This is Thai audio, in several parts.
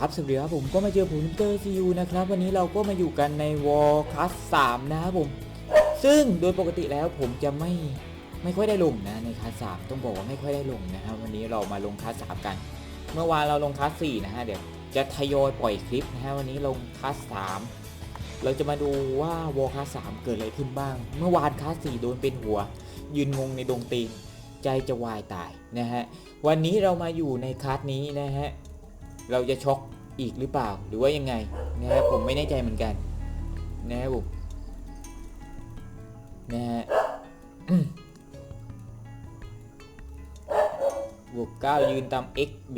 ครับสวัสดีครับผมก็มาเจอผมเตอร์ซียูนะครับ วันนี้เราก็มาอยู่กันในวอลคัสสามนะครับผม ซึ่งโดยปกติแล้วผมจะไม่ไม่ค่อยได้ลงนะในคัสสามต้องบอกว่าไม่ค่อยได้ลงนะครับวันนี้เรามาลงคัสสามกัน เมื่อวานเราลงคัสสี่นะฮะเดี๋ยวจะทยอยปล่อยคลิปนะฮะวันนี้ลงคัสสามเราจะมาดูว่าวอลคัสสามเกิดอะไรขึ้นบ้าง เมื่อวานคัสสี่โดนเป็นหัว ยืนงงในดงตีนใจจะวายตายนะฮะวันนี้เรามาอยู่ในคัสนี้นะฮะ เราจะช็อกอีกหรือเปล่าหรือว่ายังไงนะครับผมไม่แน่ใจเหมือนกันนะครับผมนะฮะบวก9ยืนตาม x b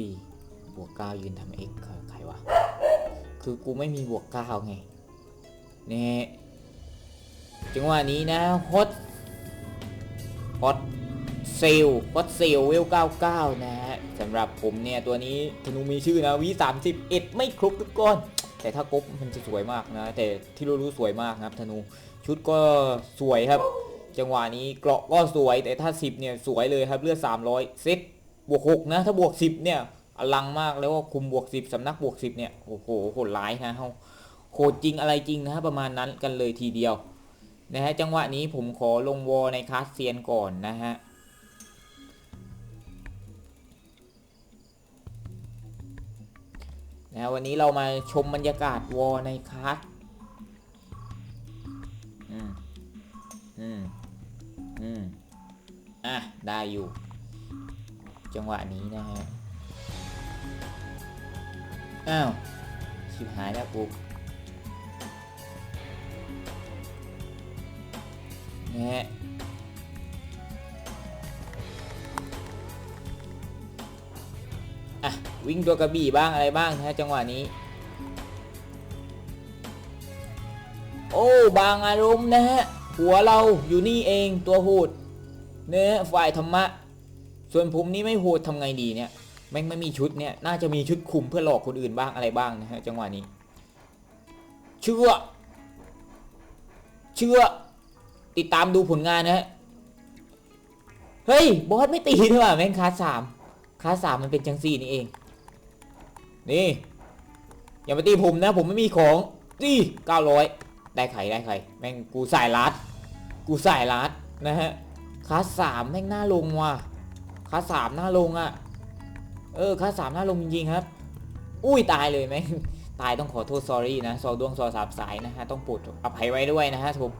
บวก9ยืนทำ x ใครวะ คือกูไม่มีบวก9ไงนะฮะจังหวะนี้นะฮอตฮอตเซลฮอตเซลเวล99 นะฮะ สำหรับผมเนี่ยตัวนี้ธนูมีชื่อนะวี31ไม่ครบทุกก้อน แต่ถ้าครบมันจะสวยมากนะ แต่ที่รู้ๆสวยมากครับธนูชุดก็สวยครับ จังหวะนี้เกราะก็สวยแต่ถ้า 10เนี่ยสวยเลยครับเลือด300 เซตบวก6นะถ้าบวก 10เนี่ยอลังมากแล้วก็คุมบวก 10สำนักบวก 10เนี่ยโอ้โหโหดร้ายนะเฮาโหดจริงอะไรจริงนะฮะประมาณนั้นกันเลยทีเดียวนะฮะจังหวะนี้ผมขอลงวอในคาสเซียนก่อนนะฮะ นะวันนี้เรามาชมบรรยากาศวอในคลาสอืมอืมอืมอะ ได้อยู่ จังหวะนี้นะฮะ อ้าว ชิบหายแล้วปุ๊บนะฮะ วิ่งตัวกระบี่บ้างอะไรบ้างนะฮะจังหวะนี้ โอ้บางอารมณ์นะฮะหัวเราอยู่นี่เองตัวโหดเนื้อฝ่ายธรรมะ ส่วนผมนี่ไม่โหดทำไงดีเนี่ยแม่งไม่มีชุดเนี่ยน่าจะมีชุดคุมเพื่อหลอกคนอื่นบ้างอะไรบ้างนะฮะจังหวะนี้ เชื่อ เชื่อ ติดตามดูผลงานนะฮะเฮ้ยบอสไม่ตีด้วยว่ะแม่งคาสสามคาสสามมันเป็นจังซี่นี่เอง นี่ อย่ามาตีผมนะ ผมไม่มีของนี่เก้าร้อยได้ไข่ได้ไข่แม่งกูสายลัดกูสายลัดนะฮะคาสามแม่งหน่าลงว่ะคาสามหน่าลงอะ เออคาสามหน่าลงจริงๆครับ อุ้ยตายเลยแม่งตายต้องขอโทษ sorry นะซอดวงซอสามสายนะฮะต้องปรดอภัยไว้ด้วยนะฮะทุก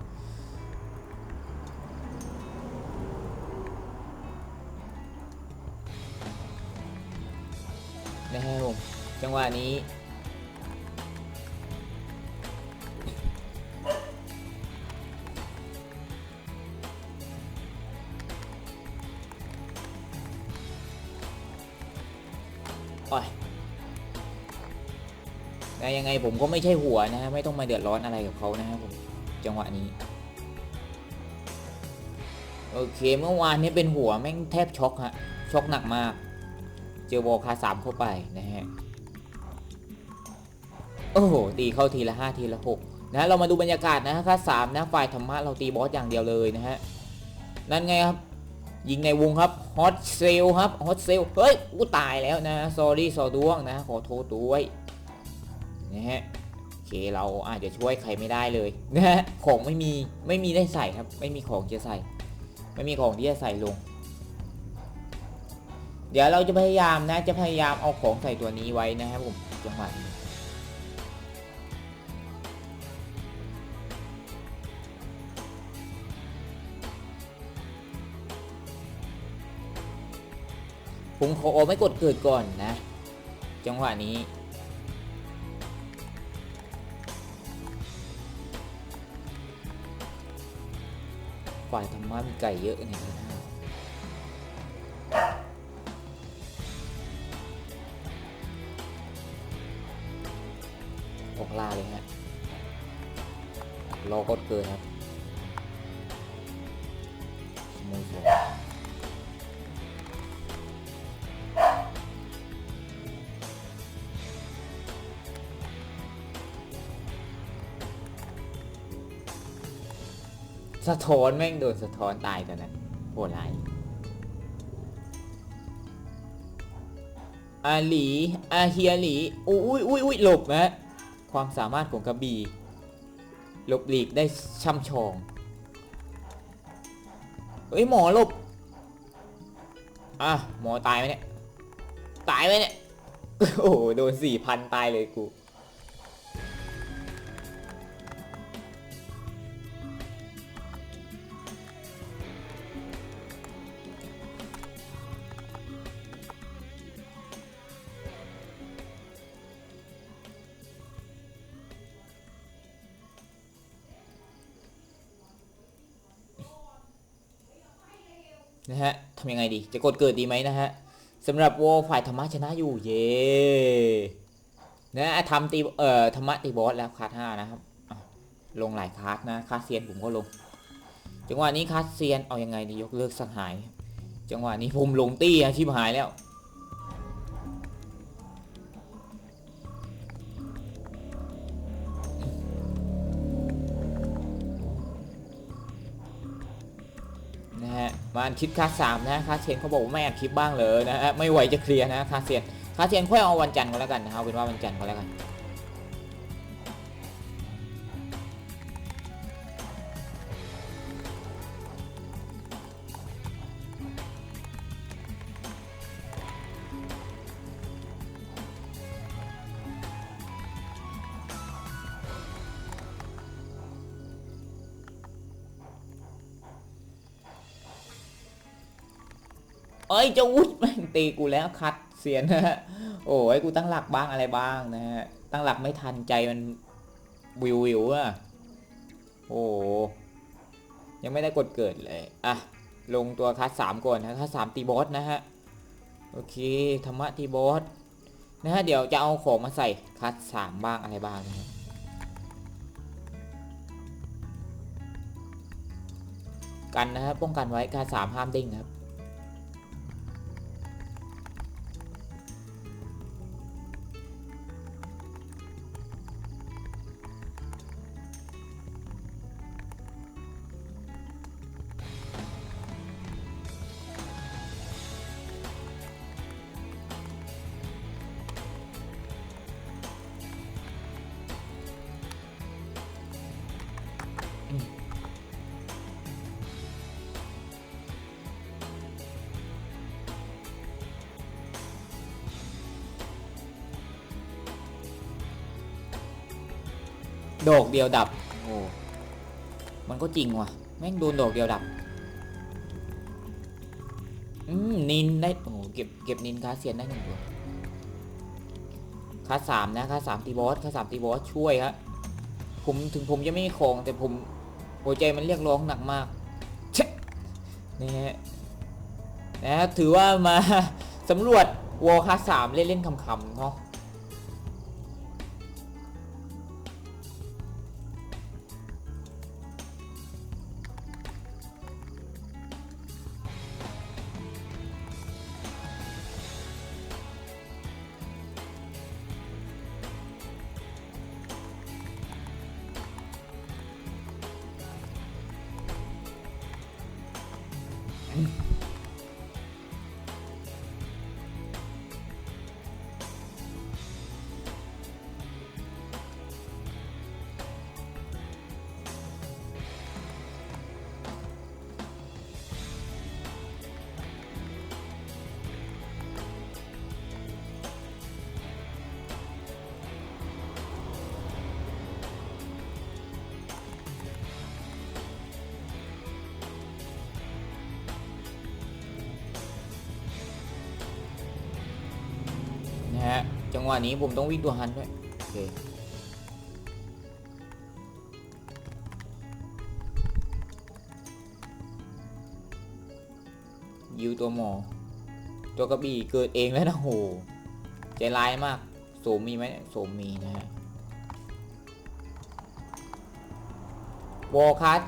นะฮะผม จังหวะนี้ โอ้ยแต่ยังไงผมก็ไม่ใช่หัวนะฮะไม่ต้องมาเดือดร้อนอะไรกับเขานะครับผมจังหวะนี้ โอเคเมื่อวานนี้เป็นหัวแม่งแทบช็อกฮะช็อกหนักมาก เจอวอลคาสามเข้าไปนะฮะ โอ้โหตีเข้าทีละห้าทีละหกนะเรามาดูบรรยากาศนะคาสามนะฝ่ายธรรมะเราตีบอสอย่างเดียวเลยนะฮะนั่นไงครับยิงในวงครับฮอตเซลครับฮอตเซลเฮ้ยกูตายแล้วนะ s อรี่ซอดวงนะขอโทษด้วยนะฮะโอเคเราอาจจะช่วยใครไม่ได้เลยนะฮะของไม่มีไม่มีได้ใส่ครับ ไม่มีของจะใส่ ไม่มีของที่จะใส่ลง เดี๋ยวเราจะพยายามนะจะพยายามเอาของใส่ตัวนี้ไว้นะครับผมจังหวะนี้ ผมขอไม่กดเกิดก่อนนะ จังหวะนี้ ฝ่ายธรรมะมีไก่เยอะเนี่ยนะออกล่าเลยฮะรอกดเกิดครับ สะท้อนแม่งโดนสะท้อนตายตอนนั้นโหดร้ายอาหลีอาเฮียหลีอุ้ยอุ้ยอุ้ยหลบนะฮะความสามารถของกระบี่หลบหลีกได้ช่ำชองเฮ้ยหมอหลบอะหมอตายไหมเนี่ย ตายไหมเนี่ย โอ้โห โดนสี่พันตายเลยกู นะฮะทำยังไงดี จะกดเกิดดีไหมนะฮะสำหรับวอลฝ่ายธรรมะชนะอยู่เย่นะทำตีเอ่อธรรมะตีบอสแล้วคาร์ดห้านะครับลงหลายคาร์ดนะคาร์ดเซียนผมก็ลง จังหวะนี้คาร์ดเซียนเอายังไงดียกเลิกสังหาย จังหวะนี้ผมลงตี้อะชิบหายแล้ว มาอัดคลิปคาสามนะคาเซียนเขาบอกว่าไม่อัดคลิปบ้างเลยนะฮะไม่ไหวจะเคลียร์นะคาเซียนคาเซียนค่อยเอาวันจันทร์ก็แล้วกันนะครับเป็นว่าวันจันทร์ก็แล้วกัน เอ้ยเจะวุฒแม่งตีกูแล้วคัดเสียนนะฮะโอ้ยกูตั้งหลักบ้างอะไรบ้างนะฮะตั้งหลักไม่ทันใจมันวิววิวอะโอ้ยังไม่ได้กดเกิดเลยอะลงตัวคัดสามก่อนนะคัดสามตีบอสนะฮะโอเคธรรมะตีบอสนะฮะเดี๋ยวจะเอาของมาใส่คัดสามบ้างอะไรบ้างนะฮะกันนะครับป้องกันไว้การสามห้ามเด้งครับ ดอกเดียวดับ โอ้ มันก็จริงว่ะ แม่งโดนดอกเดียวดับ อืม นินได้ โอ้โหเก็บ เก็บนินคาเซียนได้หนึ่งตัวคาสามนะคาสามตีบอสคาสามตีบอสช่วยฮะ ผมถึงผมจะไม่มีของ แต่ผมหัวใจมันเรียกร้องหนักมาก เชะนี่ฮะนะฮะถือว่ามาสำรวจวอลคาสามเล่นๆคำๆเนาะ จังหวะนี้ผมต้องวิ่งตัวฮันด้วย โอเค ยิวตัวหมอ ตัวกระบี่เกิดเองแล้วนะโห ใจร้ายมาก โสมมีไหมโสมมีนะฮะวอลคัส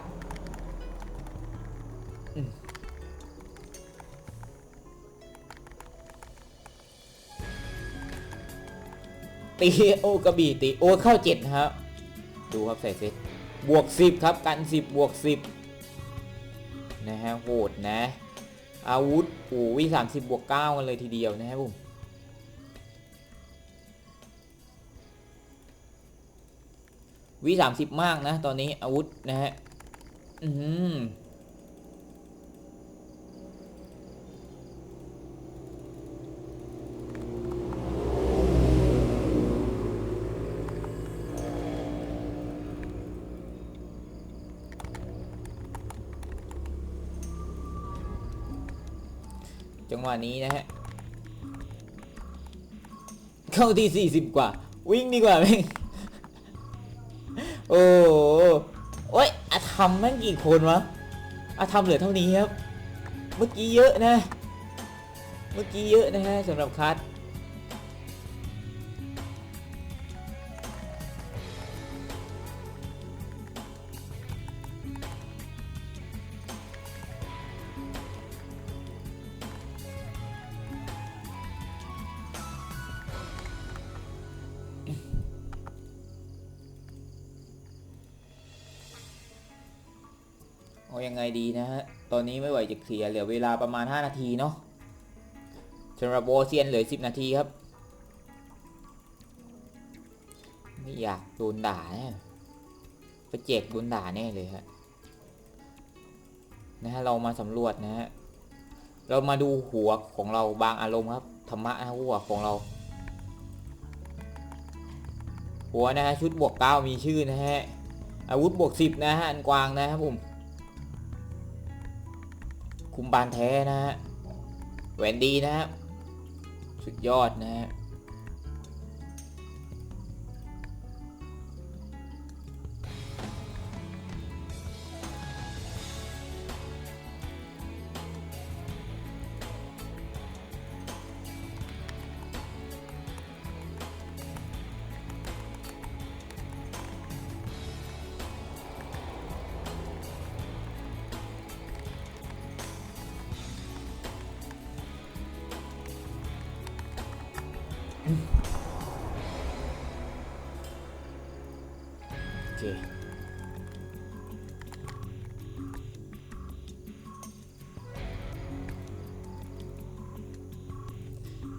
ตีโอกระบี่ตีโอเข้าเจ็ดครับ ดูครับใส่เซตบวกสิบครับกันสิบบวกสิบนะฮะโหดนะ อาวุธโอ้วิสามสิบบวกเก้ากันเลยทีเดียวนะฮะบุ้มวิสามสิบมากนะ ตอนนี้อาวุธนะฮะ อืม จังหวะนี้นะฮะ เข้าที่สี่สิบกว่า วิ่งดีกว่าไหมโอ้โอ้ยอาทำแม่งกี่คนวะอาทำเหลือเท่านี้ครับ เมื่อกี้เยอะนะ เมื่อกี้เยอะนะฮะสำหรับคัส เอายังไงดีนะฮะ ตอนนี้ไม่ไหวจะเคลียร์เหลือเวลาประมาณ 5 นาทีเนาะสำหรับโบเซียนเหลือ 10 นาทีครับ ไม่อยากโดนด่าแน่ไปเจกโดนด่าแน่เลยฮะ นะฮะเรามาสำรวจนะฮะ เรามาดูหัวของเราบางอารมณ์ครับ ธรรมะหัวของเราหัวนะฮะชุดบวกเก้ามีชื่อนะฮะ อาวุธบวกสิบนะฮะอันกวางนะครับผม คุมบานแท้นะฮะแหวนดีนะฮะสุดยอดนะฮะ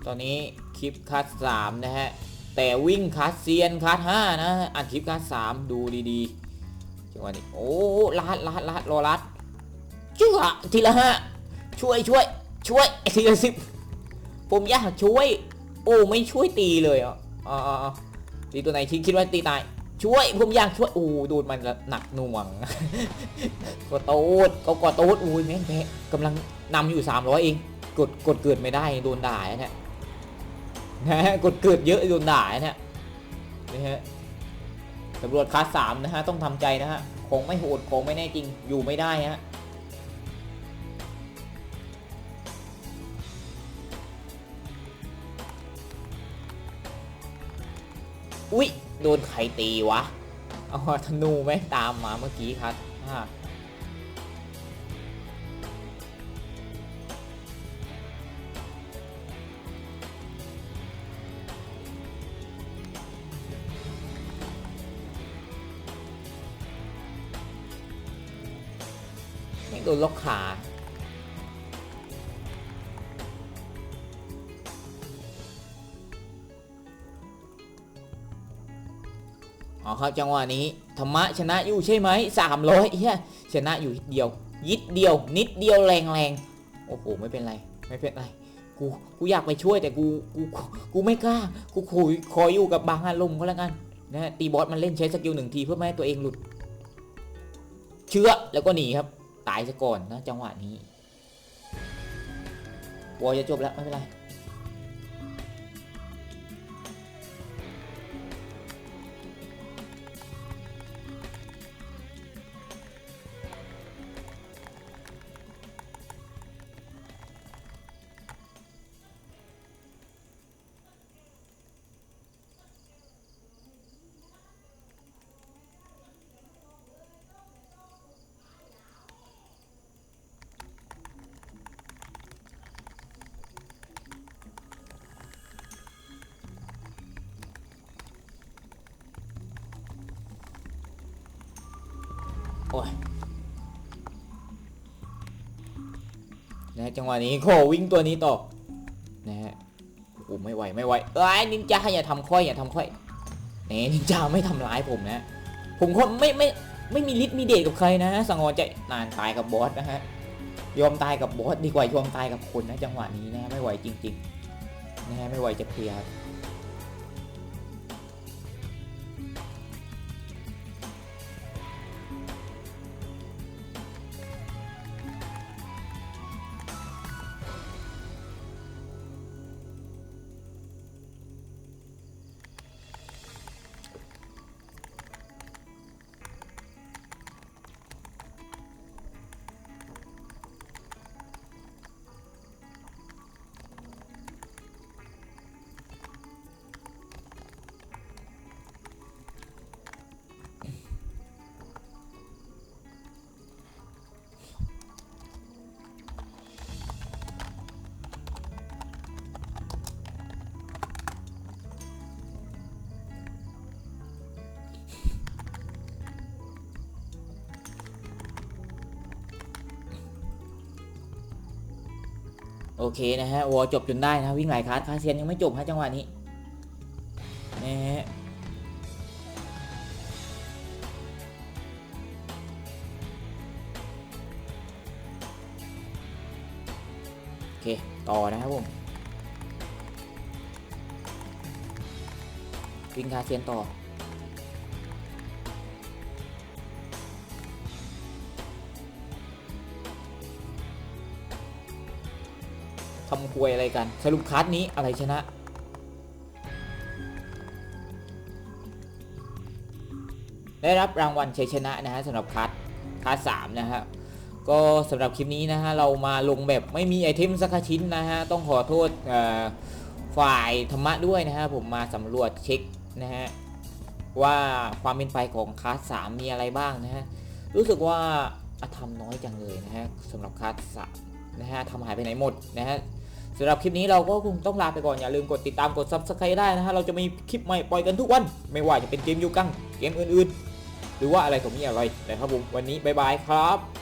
ตอนนี้คลิปคัดสามนะฮะ แต่วิ่งคัดเซียนคัดห้านะฮะอัดคลิปคัดสามดูดีๆจังหวะนี้โอ้ลัดลัดลัดรอลัดชื่อทีละห้าช่วยช่วยช่วยทีละสิบผมอยากช่วย โอ้ไม่ช่วยตีเลยอะอ๋ออ๋ออ๋อตีตัวไหนคิดคิดว่าตีตาย ช่วยผมอยากช่วยโอ้โดมันหนักหน่วงกดโต๊ดเขากดโต๊ดอุ้ยแม่งแพ้กำลังนำอยู่300เองกดกดเกิดไม่ได้โดนด่าเนี่ย นะฮะกดเกิดเยอะโดนด่าเนี่ยนี่ฮะตำรวจคลาสสามนะฮะต้องทำใจนะฮะคงไม่โหดคงไม่แน่จริงอยู่ไม่ได้ฮะอุ้ยโดนใครตีวะ เอาธนูไหมตามมาเมื่อกี้ครับอ่า โดนล็อกขาอ๋อครับจังหวะนี้ธรรมะชนะอยู่ใช่ไหมสามร้อยเฮียชนะอยู่นิดเดียว ยิดเดียว นิดเดียวแรงแรงโอ้โหไม่เป็นไรไม่เป็นไรกูกูอยากไปช่วยแต่กูกูกูไม่กล้ากูคุยคอยอยู่กับบางอารมณ์ก็แล้วกันนะฮะตีบอสมันเล่นใช้สกิลหนึ่งทีเพื่อไม่ให้ตัวเองหลุด เชื่อแล้วก็หนีครับ ตายซะก่อนนะจังหวะนี้วอจะจบแล้วไม่เป็นไร โอ้ยนะจังหวะนี้โควิ่งตัวนี้ต่อนะฮะโอ้ไม่ไหวไม่ไหวเอ้ยนินจาอย่าทำค่อยอย่าทำค่อยเนี่ยนินจาไม่ทำร้ายผมนะ ผมคนไม่ไม่ไม่มีฤทธิ์มีเดชกับใครนะฮะสังวรใจนานตายกับบอสนะฮะยอมตายกับบอสดีกว่ายอมตายกับคนนะ จังหวะนี้นะไม่ไหวจริงๆนะฮะไม่ไหวจะเคลียร์ โอเคนะฮะวอจบจนได้นะวิ่งหลายคลาสคาเซียนยังไม่จบฮะจังหวะนี้นะฮะโอเคต่อนะครับผมวิ่งคาเซียนต่อ วยอะไรกัน สรุปคัสนี้อะไรชนะ ได้รับรางวัลชัยชนะนะฮะสำหรับคัสคัสสามนะฮะก็สำหรับคลิปนี้นะฮะเรามาลงแบบไม่มีไอเทมสักชิ้นนะฮะต้องขอโทษฝ่ายธรรมะด้วยนะฮะผมมาสำรวจเช็คนะฮะว่าความเป็นไปของคัสสามมีอะไรบ้างนะฮะรู้สึกว่าอธรรมน้อยจังเลยนะฮะสำหรับคัสสามนะฮะทำหายไปไหนหมดนะฮะ สำหรับคลิปนี้เราก็คงต้องลาไปก่อนอย่าลืมกดติดตามกด subscribe ได้นะฮะเราจะมีคลิปใหม่ปล่อยกันทุกวัน ไม่ว่าจะเป็นเกมยูกังเกมอื่นๆ หรือว่าอะไรของมีอะไรนะครับผมวันนี้บายบายครับ